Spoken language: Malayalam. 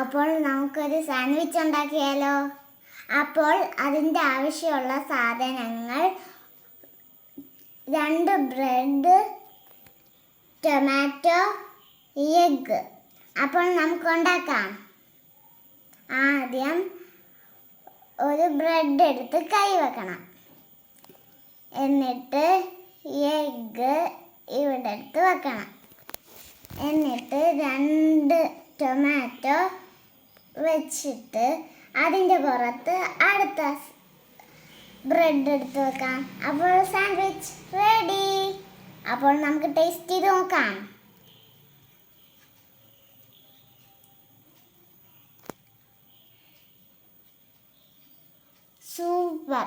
അപ്പോൾ നമുക്കൊരു സാൻഡ്വിച്ച് ഉണ്ടാക്കിയാലോ? അപ്പോൾ അതിന്റെ ആവശ്യമുള്ള സാധനങ്ങൾ രണ്ട് ബ്രെഡ് ടൊമാറ്റോ എഗ്ഗ്. അപ്പോൾ നമുക്ക് ഉണ്ടാക്കാം. ആദ്യം ഒരു ബ്രെഡ് എടുത്ത് കൈ വെക്കണം. എന്നിട്ട് എഗ്ഗ് ഇവിടെ എടുത്ത് വെക്കണം. എന്നിട്ട് രണ്ട് ടൊമാറ്റോ വെച്ചിട്ട് അതിന്റെ പുറത്ത് അടുത്ത ബ്രെഡ് എടുത്ത് വെക്കാം. അപ്പോൾ സാൻഡ്വിച്ച് റെഡി അപ്പോൾ നമുക്ക് ടേസ്റ്റ് ചെയ്ത് നോക്കാം. സൂപ്പർ